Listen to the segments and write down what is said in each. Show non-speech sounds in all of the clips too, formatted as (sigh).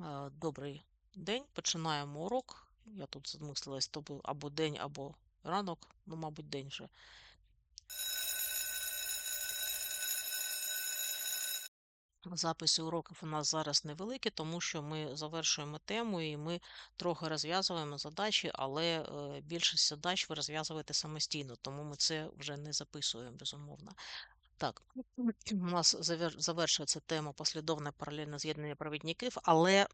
Е, Добрий день, починаємо урок. Я тут замислилась, то був або день, або ранок, ну, мабуть, день вже. Записи уроків у нас зараз невеликі, тому що ми завершуємо тему і ми трохи розв'язуємо задачі, але е, більшість задач ви розв'язуєте самостійно, тому ми це вже не записуємо, безумовно. Так, у нас завершується тема послідовне паралельне з'єднання провідників, але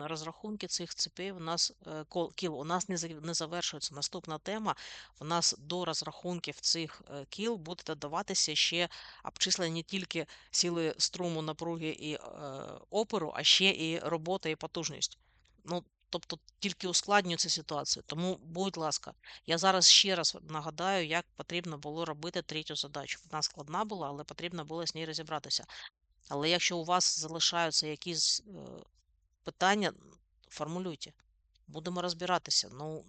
розрахунки цих цепей у нас е, кіл у нас не зав- завершується. Наступна тема у нас до розрахунків цих е, кіл буде додаватися ще обчислення не тільки сили струму, напруги і е, опору, а ще і робота і потужність. Ну, тобто тільки ускладнює цю ситуацію. Тому, будь ласка, я зараз ще раз нагадаю, як потрібно було робити третю задачу. Вона складна була, але потрібно було з нею розібратися. Але якщо у вас залишаються якісь е, питання, формулюйте. Будемо розбиратися. Ну,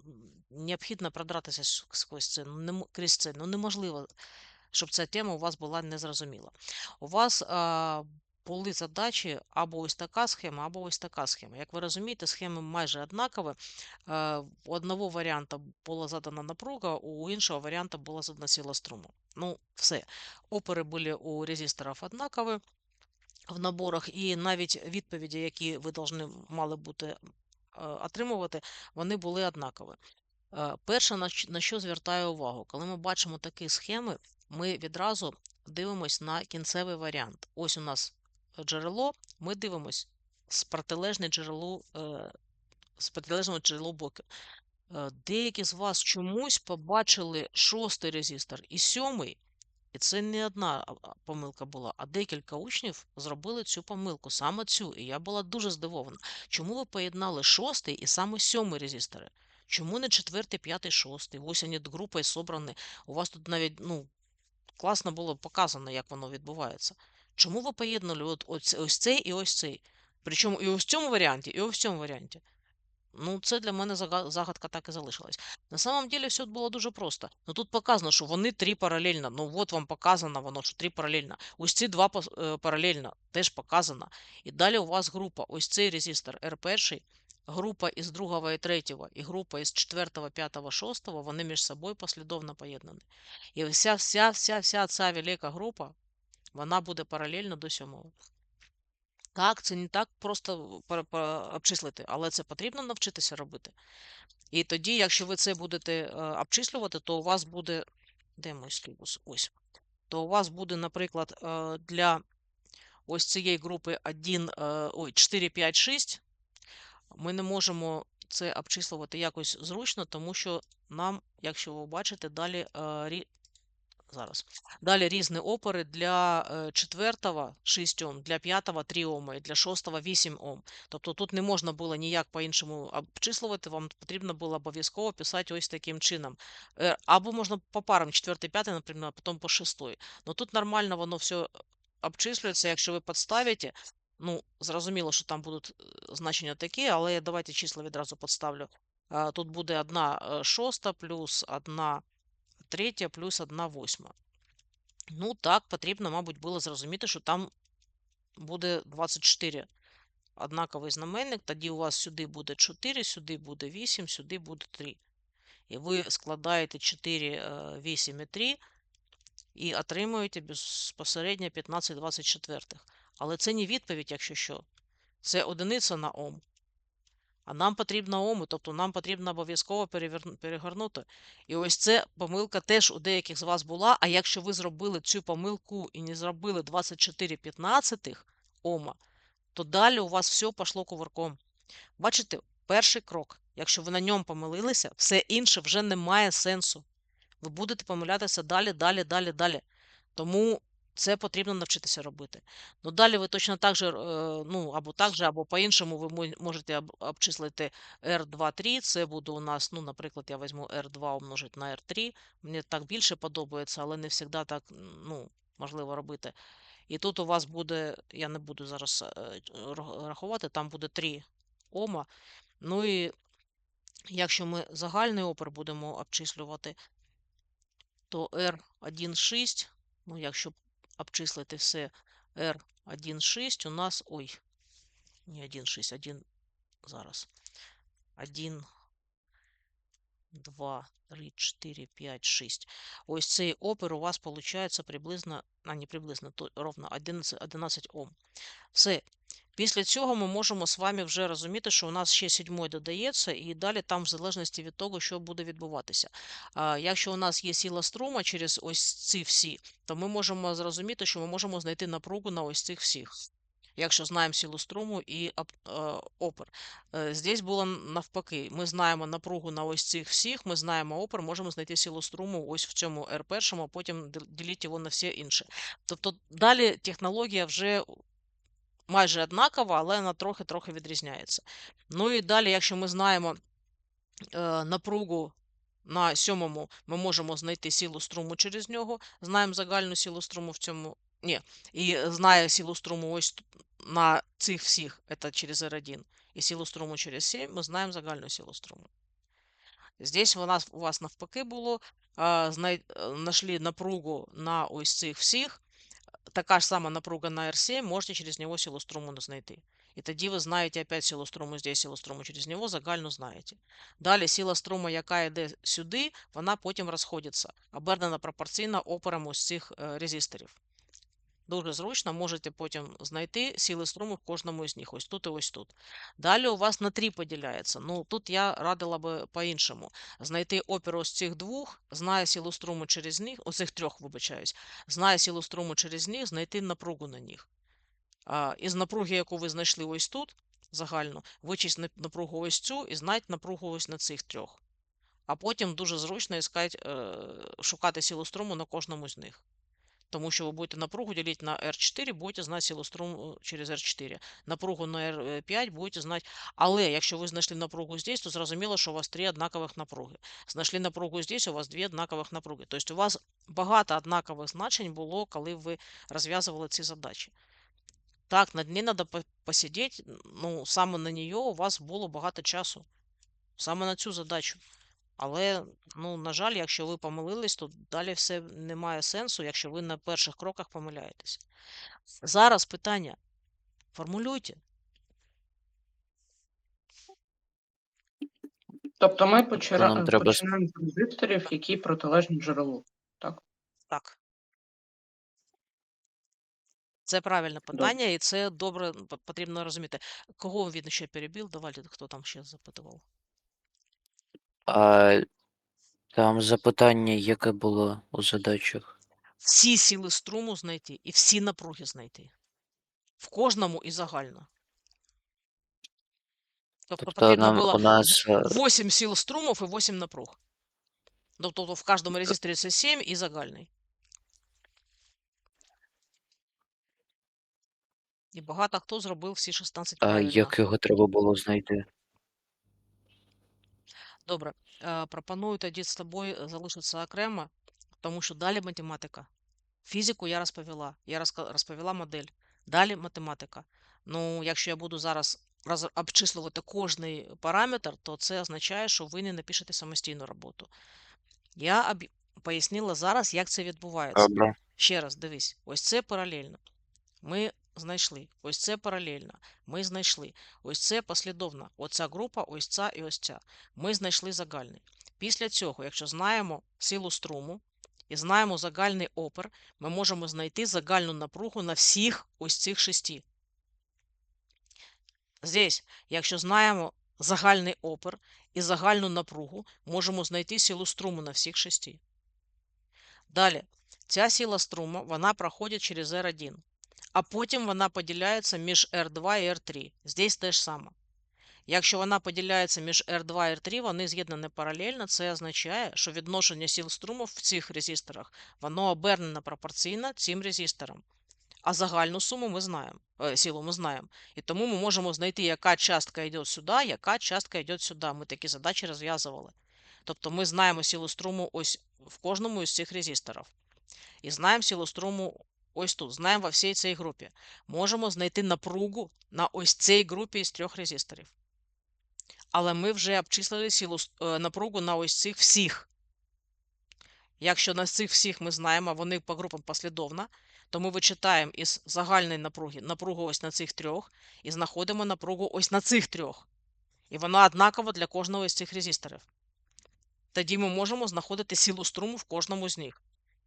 необхідно продратися сквозь це. Ну, крізь це. Ну, неможливо, щоб ця тема у вас була незрозуміла. У вас а, були задачі або ось така схема, або ось така схема. Як ви розумієте, схеми майже однакові. Е, У одного варіанта була задана напруга, у іншого варіанта була задана сила струму. Ну, все. Опори були у резисторів однакові в наборах, і навіть відповіді, які ви должны мали бути е, отримувати, вони були однакові. Е, Перше, на що звертаю увагу, коли ми бачимо такі схеми, ми відразу дивимось на кінцевий варіант. Ось у нас джерело, ми дивимось з протилежне джерелу, е, з протилежного джерелу боку. Е, Деякі з вас чомусь побачили шостий резистор і сьомий, і це не одна помилка була, а декілька учнів зробили цю помилку, саме цю. І я була дуже здивована. Чому ви поєднали шостий і саме сьомий резистори? Чому не четвертий, п'ятий, шостий? Ось вони групою собрані. У вас тут навіть ну, класно було показано, як воно відбувається. Чому ви поєднали от, ось, ось цей і ось цей? Причому і ось в цьому варіанті, і ось в цьому варіанті. Ну, це для мене загадка так і залишилась. На самом деле все було дуже просто. Ну тут показано, що вони три паралельно. Ну от вам показано воно, що три паралельно. Ось ці два е, паралельно теж показано. І далі у вас група. Ось цей резистор R1, група із другого і третього, і група із четвертого, п'ятого, шостого, вони між собою послідовно поєднані. І вся, вся, вся, вся ця велика група, вона буде паралельно до сьомого. Так, це не так просто обчислити, але це потрібно навчитися робити. І тоді, якщо ви це будете е, обчислювати, то у вас буде. Де мій слівус? Ось. То у вас буде, наприклад, е, для ось цієї групи 1, е, ой, 4, 5, 6. Ми не можемо це обчислювати якось зручно, тому що нам, якщо ви бачите, далі Зараз. Далі різні опори для е, четвертого 6 Ом, для п'ятого 3 Ома і для шостого 8 Ом. Тобто тут не можна було ніяк по-іншому обчислювати, вам потрібно було обов'язково писати ось таким чином. Е, Або можна по парам 4, 5, наприклад, а потім по 6. Ну тут нормально воно все обчислюється, якщо ви підставите. Ну, зрозуміло, що там будуть е, значення такі, але давайте числа відразу підставлю. Тут буде 1 шоста плюс 1 третя плюс 1 восьма. Ну, так, потрібно, мабуть, було зрозуміти, що там буде 24 однаковий знаменник. Тоді у вас сюди буде 4, сюди буде 8, сюди буде 3. І ви складаєте 4, 8 і 3 і отримуєте безпосередньо 15 24. Але це не відповідь, якщо що. Це одиниця на Ом. А нам потрібно оми, тобто нам потрібно обов'язково перегорнути. І ось це помилка теж у деяких з вас була. А якщо ви зробили цю помилку і не зробили 24 15 ома, то далі у вас все пішло кувырком. Бачите, перший крок. Якщо ви на ньому помилилися, все інше вже не має сенсу. Ви будете помилятися далі, далі, далі, далі. Тому це потрібно навчитися робити. Ну, далі ви точно так же, е, ну, або так же, або по-іншому ви мо- можете об- обчислити R2-3. Це буде у нас, ну, наприклад, я візьму R2 умножити на R3. Мені так більше подобається, але не завжди так ну, можливо робити. І тут у вас буде, я не буду зараз е, ра- рахувати, там буде 3 Ома. Ну і якщо ми загальний опір будемо обчислювати, то R1,6, ну, якщо обчислити все R1,6, у нас, ой, не 1,6, 1 зараз. 1, 2, 3, 4, 5, 6. Ось цей опір у вас виходить приблизно, а не приблизно, то ровно 11, 11 Ом. Все. Після цього ми можемо з вами вже розуміти, що у нас ще сідьмой додається, і далі там, в залежності від того, що буде відбуватися. Якщо у нас є сила струма через ось ці всі, то ми можемо зрозуміти, що ми можемо знайти напругу на ось цих всіх. Якщо знаємо силу струму і ап- е. Здесь було навпаки. Ми знаємо напругу на ось цих всіх, ми знаємо опір, можемо знайти силу струму ось в цьому R1, а потім ділити його на всі інші. Тобто далі технологія вже майже однакова, але вона трохи-трохи відрізняється. Ну і далі, якщо ми знаємо е, напругу на сьомому, ми можемо знайти силу струму через нього, знаємо загальну силу струму в цьому. Ні, і знає силу струму ось на цих всіх, це через R1, і силу струму через 7, ми знаємо загальну силу струму. Здесь у нас у вас навпаки було, а, знай, е, знайшли напругу на ось цих всіх, така ж сама напруга на R7, можете через нього силу струму знайти. І тоді ви знаєте опять силу струму здесь, силу струму через нього, загально знаєте. Далі сила струму, яка йде сюди, вона потім розходиться, обернена пропорційно опорам ось цих е, резисторів. Дуже зручно можете потім знайти сили струму в кожному із них, ось тут і ось тут. Далі у вас на три поділяється. Ну тут я радила би по-іншому. Знайти опір ось цих двох, знає силу струму через них, оцих трьох, вибачаюсь, знає силу струму через них, знайти напругу на них. А, із напруги, яку ви знайшли ось тут, загальну, вичесть на- напругу ось цю і знайти напругу ось на цих трьох. А потім дуже зручно іскать, е, шукати силу струму на кожному з них. Тому що ви будете напругу ділити на R4, будете знати силу струму через R4. Напругу на R5 будете знати. Але якщо ви знайшли напругу здесь, то зрозуміло, що у вас три однакових напруги. Знайшли напругу здесь, у вас дві однакових напруги. Тобто у вас багато однакових значень було, коли ви розв'язували ці задачі. Так, над ній треба посидіти, ну, саме на нее у вас було багато часу. Саме на цю задачу. Але, ну, на жаль, якщо ви помилились, то далі все не має сенсу, якщо ви на перших кроках помиляєтесь. Зараз питання. Формулюйте. Тобто ми почера... нам треба починаємо з резисторів, які протилежні джерелу. Так? Так. Це правильне питання, і це добре п- потрібно розуміти. Кого він ще перебив? Давайте, хто там ще запитував. А там запитання, яке було у задачах. Всі сили струму знайти і всі напруги знайти. В кожному і загально. Тобто Тобто потрібно нам було у нас е, 8 сил струмов і 8 напруг. Ну, Тобто в кожному резисторі це 7 і загальний. І багато хто зробив всі 16 а, правильно. як його треба було знайти. Добре. Е, пропоную тоді з тобою залишитися окремо, тому що далі математика. Фізику я розповіла. Я розка- розповіла модель. Далі математика. Ну, якщо я буду зараз роз... обчислювати кожний параметр, то це означає, що ви не напишете самостійну роботу. Я об... пояснила зараз, як це відбувається. Добре. Ще раз, дивись, ось це паралельно. Ми знайшли. Ось це паралельно. Ми знайшли. Ось це послідовно. Оця група, ось ця і ось ця. Ми знайшли загальний. Після цього, якщо знаємо силу струму і знаємо загальний опір, ми можемо знайти загальну напругу на всіх ось цих шести. Здесь, якщо знаємо загальний опір і загальну напругу, можемо знайти силу струму на всіх шести. Далі, ця сила струму, вона проходить через R1, а потім вона поділяється між R2 і R3. Здесь те ж саме. Якщо вона поділяється між R2 і R3, вони з'єднані паралельно, це означає, що відношення сил струму в цих резисторах, воно обернено пропорційно цим резисторам. А загальну суму ми знаємо, е, силу ми знаємо. І тому ми можемо знайти, яка частка йде сюди, яка частка йде сюди. Ми такі задачі розв'язували. Тобто ми знаємо силу струму ось в кожному із цих резисторів. І знаємо силу струму ось тут, знаємо во всій цій групі. Можемо знайти напругу на ось цій групі із трьох резисторів. Але ми вже обчислили силу е, напругу на ось цих всіх. Якщо на цих всіх ми знаємо, вони по групам послідовно, то ми вичитаємо із загальної напруги напругу ось на цих трьох і знаходимо напругу ось на цих трьох. І вона однакова для кожного із цих резисторів. Тоді ми можемо знаходити силу струму в кожному з них.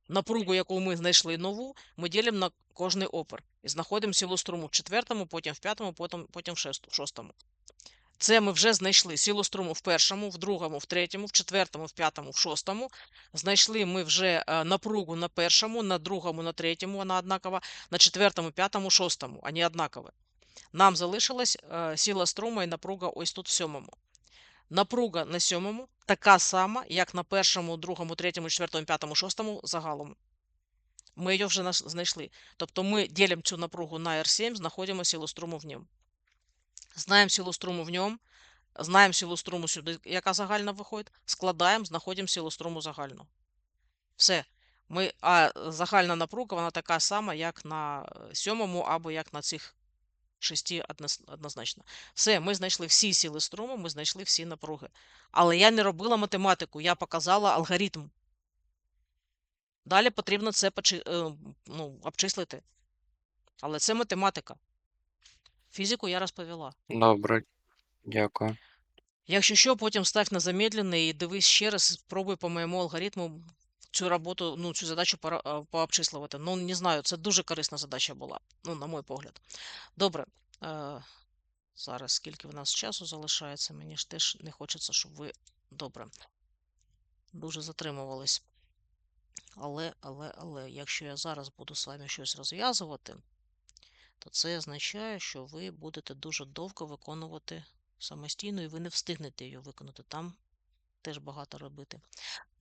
Напругу, яку ми знайшли нову, ми ділимо на кожний опір. І знаходимо силу струму в четвертому, потім в п'ятому, потім, потім в шостому. Це ми вже знайшли силу струму в першому, в другому, в третьому, в четвертому, в п'ятому, в шостому. Знайшли ми вже е, напругу на першому, на другому, на третьому, вона однакова, на четвертому, п'ятому, шостому, вони однакові. Нам залишилась е, сила струму і напруга ось тут в сьомому. Напруга на сьомому така сама, як на першому, другому, третьому, четвертому, п'ятому, шостому загалом. Ми її вже знайшли. Тобто ми ділимо цю напругу на R7, знаходимо силу струму в ньому. Знаємо силу струму в ньому, знаємо силу струму сюди, яка загальна виходить, складаємо, знаходимо силу струму загальну. Все. Ми, а загальна напруга, вона така сама, як на е, сьомому або як на цих шести однозначно. Все, ми знайшли всі сили струму, ми знайшли всі напруги. Але я не робила математику, я показала алгоритм. Далі потрібно це е, ну, обчислити. Але це математика. Фізику я розповіла. Добре. Дякую. Якщо що, потім став на замедлений і дивись ще раз, спробуй по моєму алгоритму цю роботу, ну, цю задачу пообчислювати. Ну, не знаю, це дуже корисна задача була, ну, на мій погляд. Добре. Е, зараз скільки в нас часу залишається, мені ж теж не хочеться, щоб ви добре. Дуже затримувались. Але, але, але, якщо я зараз буду з вами щось розв'язувати, то це означає, що ви будете дуже довго виконувати самостійно, і ви не встигнете її виконати. Там теж багато робити.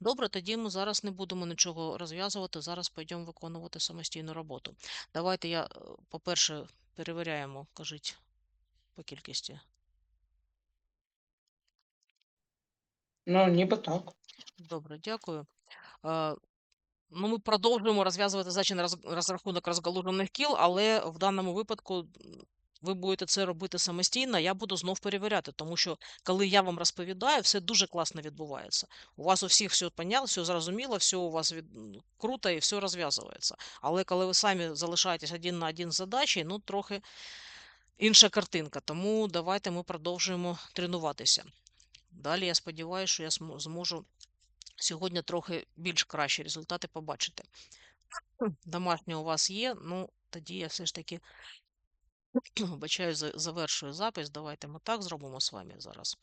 Добре, тоді ми зараз не будемо нічого розв'язувати. Зараз пойдемо виконувати самостійну роботу. Давайте я, е, по-перше, перевіряємо, кажіть, по кількості. Ну, ніби так. Добре, дякую. Е, Ну, ми продовжуємо розв'язувати роз- розрахунок розгалужених кіл, але в даному випадку ви будете це робити самостійно, я буду знов перевіряти, тому що коли я вам розповідаю, все дуже класно відбувається. У вас у всіх все понятно, все зрозуміло, все у вас від... круто і все розв'язується. Але коли ви самі залишаєтесь один на один з задачею, ну трохи інша картинка. Тому давайте ми продовжуємо тренуватися. Далі я сподіваюся, що я зможу сьогодні трохи більш кращі результати побачити. Домашнє у вас є, ну тоді я все ж таки (clears throat) вибачаю, завершую запис. Давайте ми так зробимо з вами зараз.